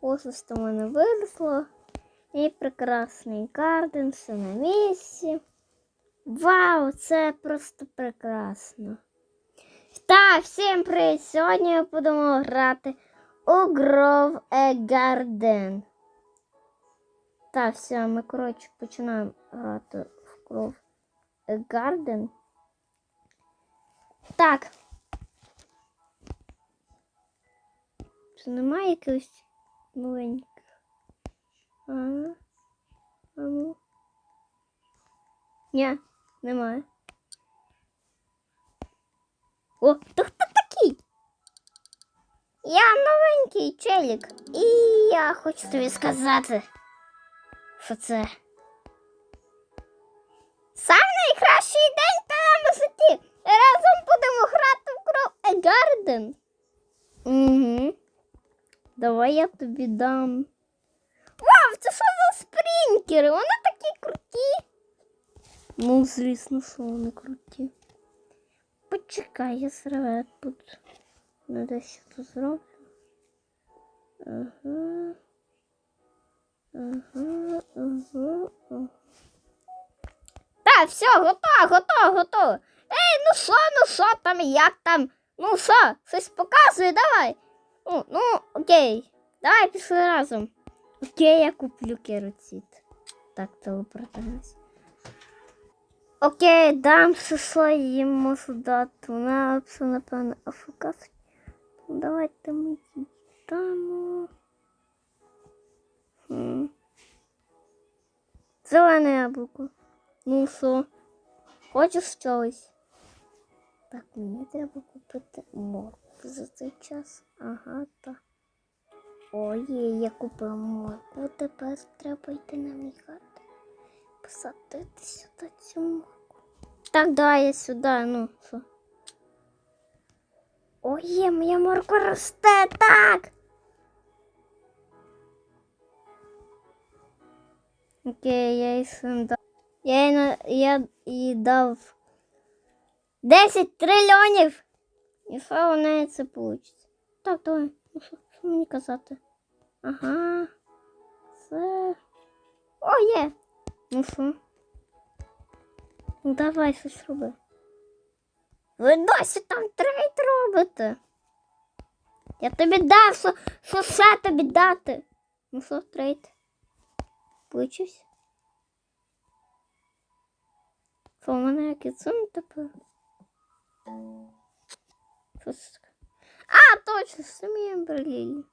Ось ось у мене виросло. І прекрасний гарден, все на місці. Вау, це просто прекрасно. Так, всім привіт! Сьогодні ми будемо грати у Grove a Garden. Так, все, ми, коротше, починаємо грати в Grove a Garden. Так. Чи немає якихось новеньких? А, а ну. Ні, немає. О, то хто такий? Я новенький челік. І я хочу тобі сказати, що це. Сам найкращий день та на висоті. Разом будемо грати в Grow Garden. Угу. Давай я тобі дам. Вау, це що за спринкери? Вони такі круті. Ну, звісно, що вони круті. Почекай, я зараз тут не дещо тут зроблю. Ага. Ага, ага, ага. Так, все, готово, готово, готово. Ей, ну що, ну що там, як там? Ну що, щось показує, давай. Ну, ну, окей. Давай пішли разом. Окей, я куплю кероцит. Так, телепортуємось. Окей, дам все, що я їм можу дати. Вона все, напевно, афукас. Ну, давайте ми їй дамо. Хм. Зелене яблуко. Ну що, хочеш чогось? Так, мені треба купити моркву За цей час. Ага, так. Ой, я купила моркву, тепер треба йти на мій хат. Посадити сюди цю моркву. Так, давай я сюди, ну що. Ой, моя морква росте, так. Окей, я їй сам дав. Я їй, я їй дав 10 трильйонів. І що у неї це вийде? Так, давай. Ну що, мені казати? Ага. Це. О, є. Ну що? Ну давай щось роби. Ви досі там трейд робите. Я тобі дав, що, що ще тобі дати. Ну що, трейд? Получився? Що у мене як і тепер? Що? А, точно, самі Емберлілі.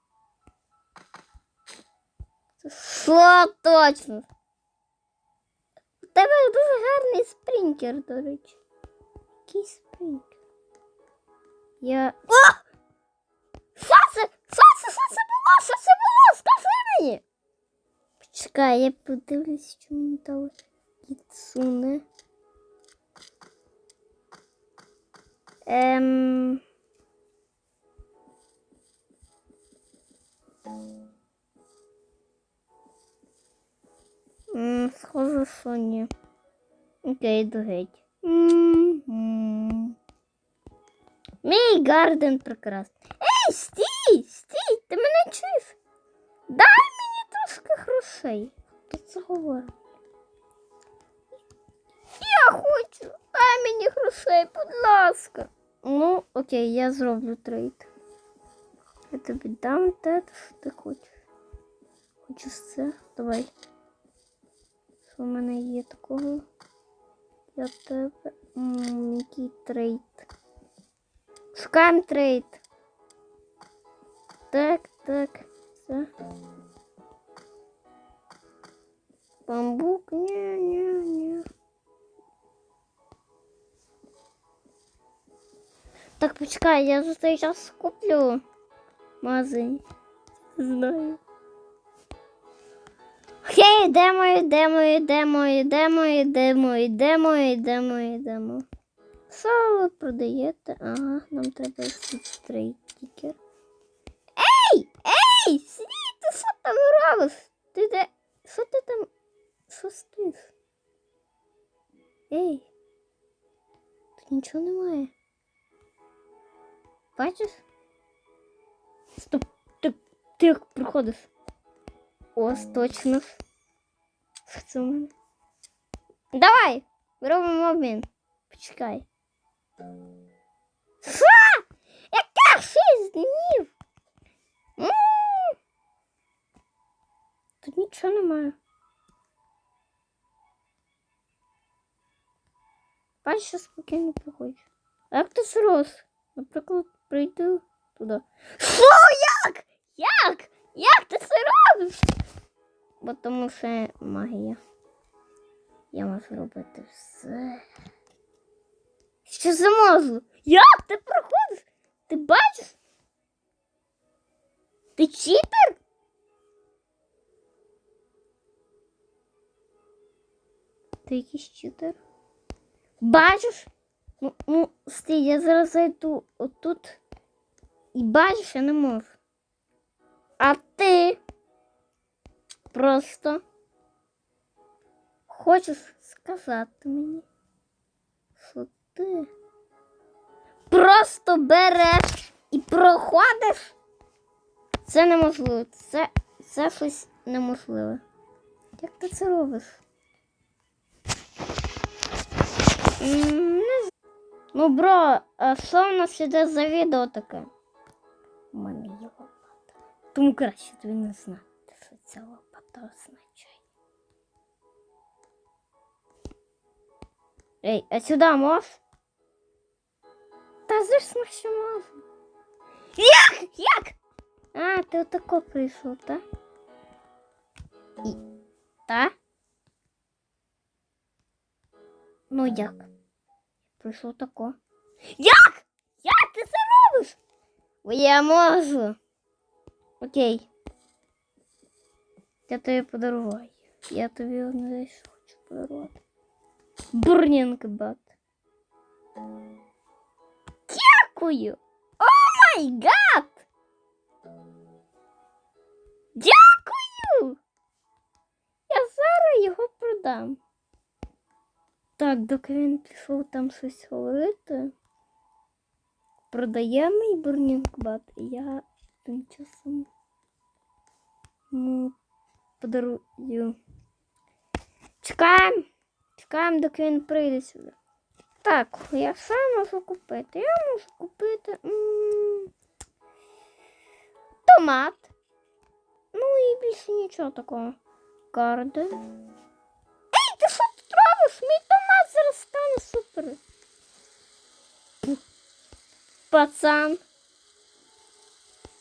Що точно? У тебе дуже гарний спринкер, до речі. Який спринкер? Я. О! Що це? Що це? Що це було? Що це було? Скажи мені! Почекай, я подивлюсь, що мені дали Кіцуне. Ем... М, Схоже, що ні. Окей, йду геть. Мій гарден прекрасний. Ей, стій! Стій! Ти мене чуєш? Дай мені трошки грошей. Хто це говорить? Я хочу. Дай мені грошей, будь ласка. Ну, окей, я зроблю трейд. Я тобі дам те, що ти хочеш. Хочеш це? Давай. Що в мене є такого? Я тебе. М, який трейд? Шукаємо трейд. Так, так, все. Бамбук, ні, ні, ні. Так, почекай, я за цей час куплю Магазин. Знаю. Окей, йдемо, йдемо, йдемо, йдемо, йдемо, йдемо, йдемо, йдемо. Ви продаєте? Ага, нам треба стріттікер. Ей! Ей! Стій, ти що там робиш? Ти де? Що ти там? Що стоїш? Ей! Тут нічого немає. Бачиш? Стоп, ти, ти як приходиш? Ось точно. Давай! Робимо обмін. Почекай. Що? Яка шість днів? М. Тут нічого немає. Бачиш, що спокійно проходиш. А як ти зрос? Наприклад, прийду туди. Що? Як? Як? Як ти це робиш? Бо тому що магія. Я можу робити все. Що за можу? Як ти проходиш? Ти бачиш? Ти читер? Ти якийсь читер? Бачиш? Ну, ну, стій, я зараз зайду отут. І бачиш, я не можу. А ти просто хочеш сказати мені, що ти просто береш і проходиш? Це неможливо. Це, це щось неможливе. Як ти це робиш? Ну, бро, а що в нас іде за відео таке? У мене є лопата. Тому краще тобі не знати, що ця лопата означає. Ей, а сюди можеш? Та звісно, що можна. Як? Як? А, ти отако прийшов, так? І... Та? Ну як? Прийшов тако. Як? Як я можу. Окей. Я тобі подаруваю. Я тобі одне річ хочу подарувати. Бурнінг бат. Дякую! О май гад! Дякую! Я зараз його продам. Так, доки він пішов там щось говорити. Продає мій бурнінгбат, і я тим часом йому подарую. Чекаємо. Чекаємо, доки він прийде сюди. Так, я що можу купити? Я можу купити м, томат. Ну і більше нічого такого. Карди. Ей, ти що тут робиш? Мій томат зараз стане супер. Пацан.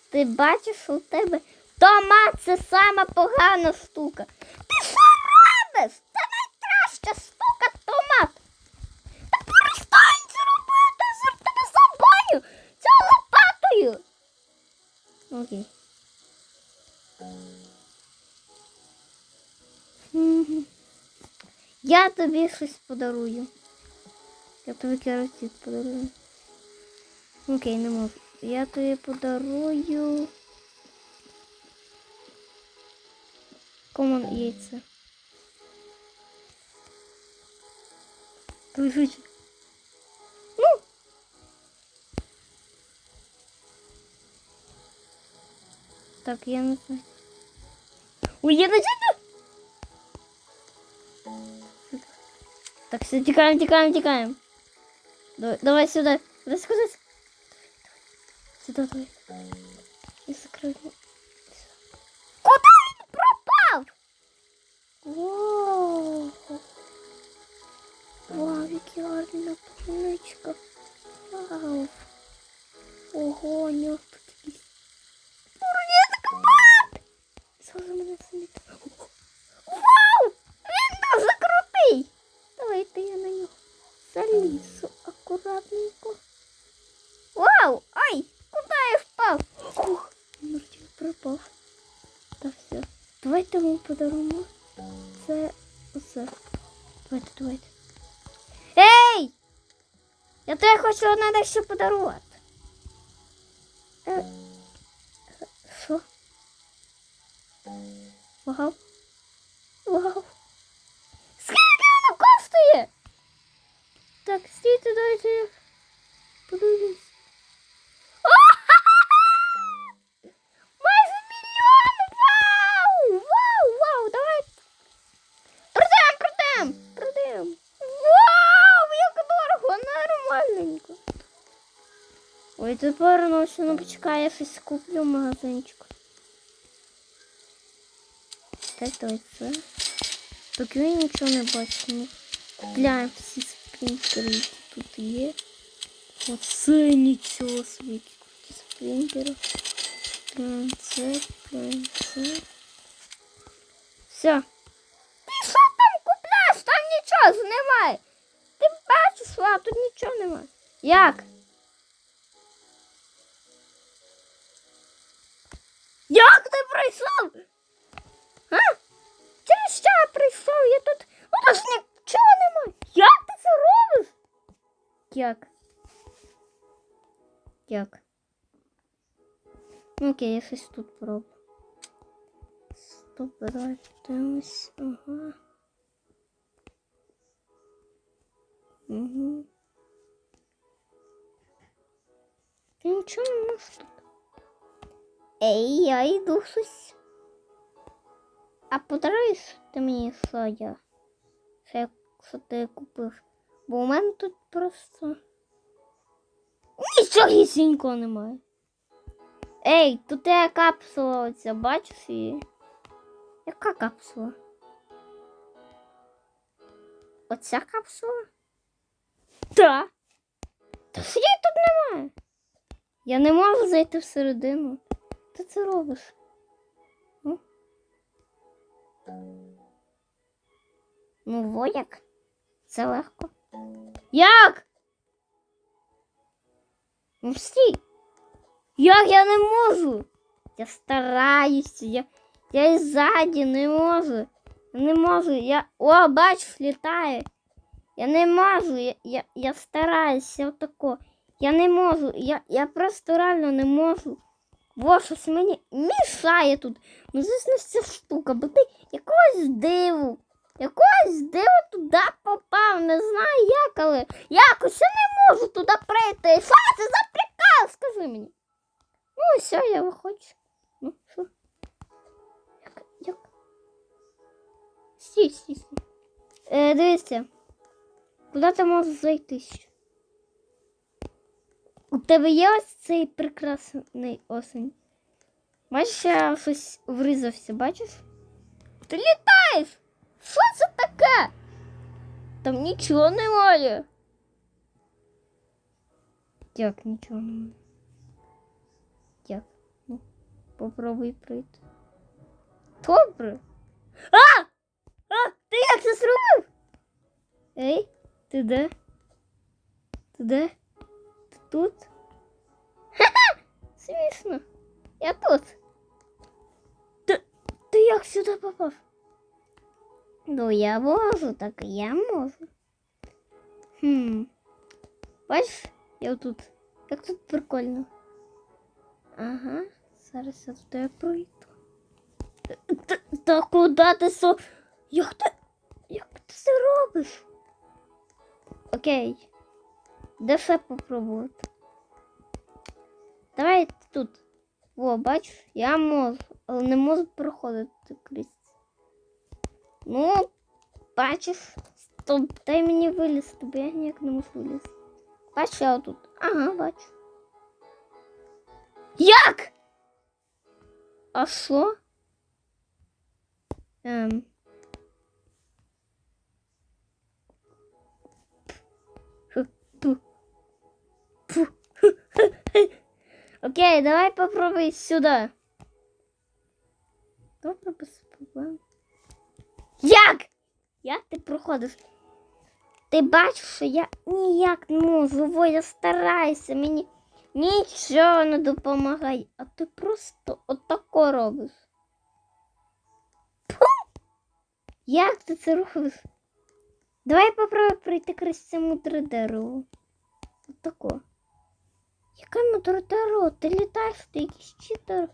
Ти бачиш, у тебе томат це сама погана штука. Ти що робиш? Це найкраща штука томат. Та перестань це робити, я тебе забаню цю лопатою. Окей. Я тобі щось подарую. Я тобі керосит подарую. Окей, не можу. Я тобі подарую. Комон яйця. Лежить. Ну. Так, я не знаю. Ой, я начну. Так, все, тікаємо, тікаємо, тікаємо. Давай, давай сюди. Куди сюди? Сюди, давай. І закрию. Куди він пропав? Вау. Вау, які гарна полуничка. Вау. Ого, нього! Мене сидить? Вау! Він дуже крутий! Давайте я на нього залізу акуратненько. Вау! Ай! Куди я впав? Ух, Мартін пропав. Та все. Давайте йому подаруємо. Це усе. Давайте, давайте. Ей! Я тобі хочу одне дещо подарувати. Е, Що? Вау. Вау. Скільки воно коштує? Так, стійте, дайте. я. Тут повернувся, ну почекай, я щось куплю в магазинчику. Так, давай це. Так я нічого не бачу. Ну, купляємо всі спринтери, тут є. Оце нічого собі, круті спринтери. Купляємо це. Все. Ти що там купляєш? Там нічого немає. Ти бачиш, а тут нічого немає. Як? Як ти прийшов? А? Через що я прийшов? Я тут. У нас нічого немає. Як ти це робиш? Як? Як? Ну, окей, я щось тут пробую. Стоп, давай. Ага. Угу. Ти нічого не можеш тут. Ей, я йду щось. А подаруєш ти мені соя? Що, що ти купив? Бо у мене тут просто нічогісінького немає. Ей, тут є капсула оця, бачиш її? Яка капсула? Оця капсула? Та. Та її тут немає. Я не можу зайти всередину. Ти це робиш? Ну, ну во як? Це легко. Як? Ну стій. Як я не можу? Я стараюся, я, я і ззаді не можу. Я не можу. Я. О, бачиш, літає. Я не можу. Я, я, я стараюся отако. Я не можу. Я, я просто реально не можу. Во, щось мені мішає тут. Ну, звісно, ця штука, бо ти якогось диву. Якогось диву туди попав. Не знаю як, але якось я не можу туди прийти. Що це за прикол? Скажи мені. Ну, все, я виходжу. Ну, що? Як? Як? Стій, стій, стій. Е, дивіться. Куди ти можеш зайти? У тебе є ось цей прекрасний осень. Бачиш, я щось врізався, бачиш? Ти літаєш! Що це таке? Там нічого немає. Як нічого немає? Як? Ну, попробуй прийти. Добре. А! А! Ти як це зробив? Ей, ти де? Ти де? Тут? Ха-ха! Смішно. Я тут. Ти, ти як сюди попав? Ну, я можу, так я можу. Хм. Бачиш, я тут. Як тут прикольно. Ага, зараз я туди пройду. Та, та куди ти со? Як ти? Як ти це робиш? Окей. Де все попробувати? Давай тут. О, бачиш, я можу, не можу проходити крізь. Ну, бачиш, стоп, дай мені вилізти, бо я ніяк не можу вилізти. Бачиш, я отут. Ага, бачу. Як? А що? Ем. Окей, давай попробуй сюди. Добре, без. Як? Як ти проходиш? Ти бачиш, що я ніяк не можу, Во, я стараюся, мені нічого не допомагає, а ти просто отако робиш. Пу! Як ти це робиш? Давай попробуй пройти крізь це мудре дерево. Отако. Мудре дерево? Ти літаєш, ти якийсь читер.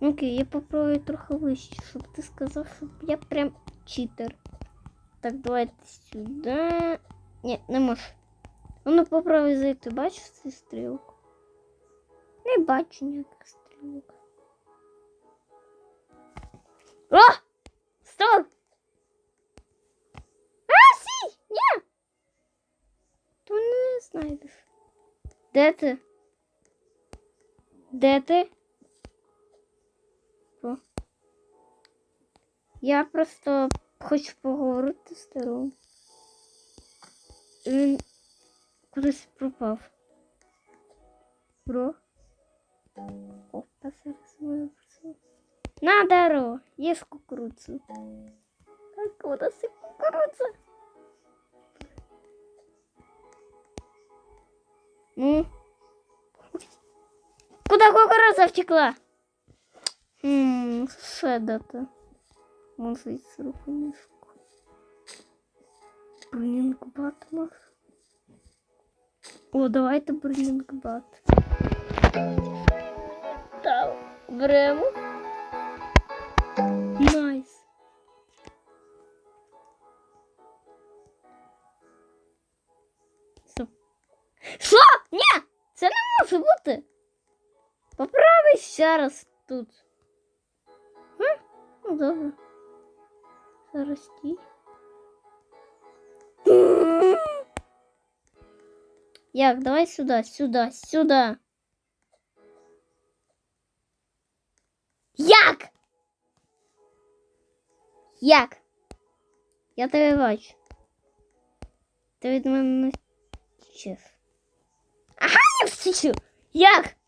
Окей, я попробую трохи вище, щоб ти сказав, що я прям читер. Так, давайте сюди. Ні, не можу. А Ну, попробуй зайти, бачиш цю стрілку? Не бачу ніяких стрілок. О! Стоп! А, сій! Ні! То не знайдеш. Де ти? Де ти? О. Я просто хочу поговорити з старим. Він кудись пропав. Бро. Опа, зараз моє працює. На дерево, є кукурудзу. Так, у нас кукурудза. Ну. Куда кукуруза втекла? Хм, все дата. Може із руку мішку. Бронінг-бат може. О, давайте бронінг-бат. Так, беремо. Найс. Що? Ні! Це не може бути. Поправи ще раз тут. М? Ну, добре. Зараз стій. Як, давай сюди, сюди, сюди. Як? Як? Я тебе бачу. Ти від мене не втечеш. Ага, я втечу. Як?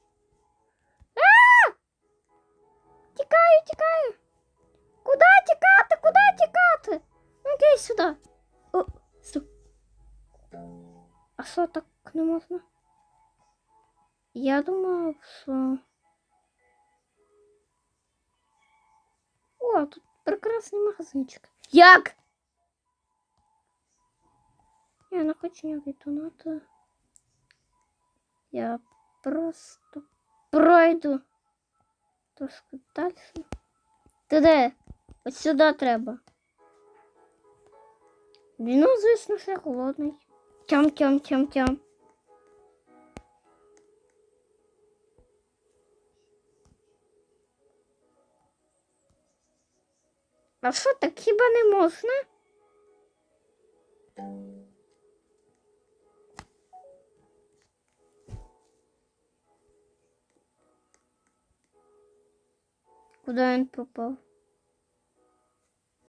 Тікаю, тікаю. Куди тікати? Куди тікати? Ну, Окей, сюди. О, стоп. А що так не можна? Я думав, що. О, тут прекрасний магазинчик. Як? Я не хочу ніякої тонати. Я просто пройду трошки далі. Ти де? Ось сюди треба. Ну, звісно, ще холодний. Тям, тям, тям, тям. А що так хіба не можна? Куди він пропав?